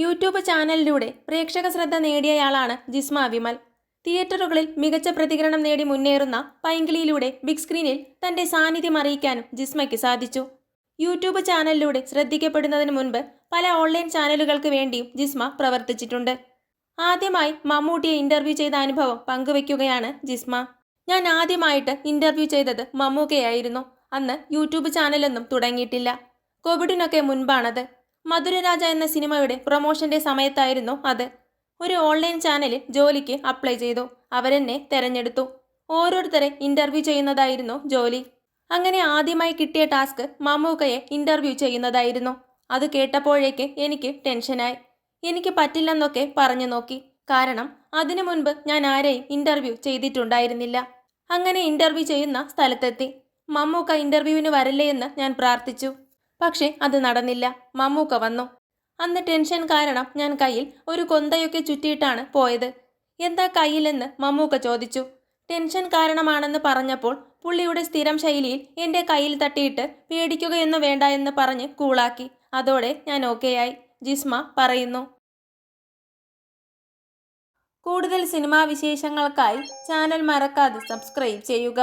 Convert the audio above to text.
YouTube ചാനലിലൂടെ പ്രേക്ഷക ശ്രദ്ധ നേടിയയാളാണ് ജിസ്മ വിമൽ തിയേറ്ററുകളിൽ മികച്ച പ്രതികരണം നേടി മുന്നേറുന്ന പൈങ്കിളിയിലൂടെ ബിഗ് സ്ക്രീനിൽ തന്റെ സാന്നിധ്യം അറിയിക്കാനും ജിസ്മയ്ക്ക് സാധിച്ചു. യൂട്യൂബ് ചാനലിലൂടെ ശ്രദ്ധിക്കപ്പെടുന്നതിന് മുൻപ് പല ഓൺലൈൻ ചാനലുകൾക്ക് വേണ്ടിയും ജിസ്മ പ്രവർത്തിച്ചിട്ടുണ്ട്. ആദ്യമായി മമ്മൂട്ടിയെ ഇന്റർവ്യൂ ചെയ്ത അനുഭവം പങ്കുവെക്കുകയാണ് ജിസ്മ. ഞാൻ ആദ്യമായിട്ട് ഇന്റർവ്യൂ ചെയ്തത് മമ്മൂക്കയായിരുന്നു. അന്ന് യൂട്യൂബ് ചാനലൊന്നും തുടങ്ങിയിട്ടില്ല. കോവിഡിനൊക്കെ മുൻപാണത്. മധുരരാജ എന്ന സിനിമയുടെ പ്രൊമോഷന്റെ സമയത്തായിരുന്നു അത്. ഒരു ഓൺലൈൻ ചാനലിൽ ജോലിക്ക് അപ്ലൈ ചെയ്തു. അവരെന്നെ തെരഞ്ഞെടുത്തു. ഓരോരുത്തരെ ഇന്റർവ്യൂ ചെയ്യുന്നതായിരുന്നു ജോലി. അങ്ങനെ ആദ്യമായി കിട്ടിയ ടാസ്ക് മമ്മൂക്കയെ ഇന്റർവ്യൂ ചെയ്യുന്നതായിരുന്നു. അത് കേട്ടപ്പോഴേക്ക് എനിക്ക് ടെൻഷനായി. എനിക്ക് പറ്റില്ലെന്നൊക്കെ പറഞ്ഞു നോക്കി. കാരണം അതിനു മുൻപ് ഞാൻ ആരെയും ഇന്റർവ്യൂ ചെയ്തിട്ടുണ്ടായിരുന്നില്ല. അങ്ങനെ ഇന്റർവ്യൂ ചെയ്യുന്ന സ്ഥലത്തെത്തി. മമ്മൂക്ക ഇന്റർവ്യൂവിന് വരല്ലേ എന്ന് ഞാൻ പ്രാർത്ഥിച്ചു. പക്ഷേ അത് നടന്നില്ല. മമ്മൂക്ക വന്നു. അന്ന് ടെൻഷൻ കാരണം ഞാൻ കയ്യിൽ ഒരു കൊന്തയൊക്കെ ചുറ്റിയിട്ടാണ് പോയത്. എന്താ കയ്യിലെന്ന് മമ്മൂക്ക ചോദിച്ചു. ടെൻഷൻ കാരണമാണെന്ന് പറഞ്ഞപ്പോൾ പുള്ളിയുടെ സ്ഥിരം ശൈലിയിൽ എന്റെ കയ്യിൽ തട്ടിയിട്ട് പേടിക്കുകയൊന്നും വേണ്ട എന്ന് പറഞ്ഞ് കൂളാക്കി. അതോടെ ഞാൻ ഓക്കെയായി. ജിസ്മ പറയുന്നു. കൂടുതൽ സിനിമാ വിശേഷങ്ങൾക്കായി ചാനൽ മറക്കാതെ സബ്സ്ക്രൈബ് ചെയ്യുക.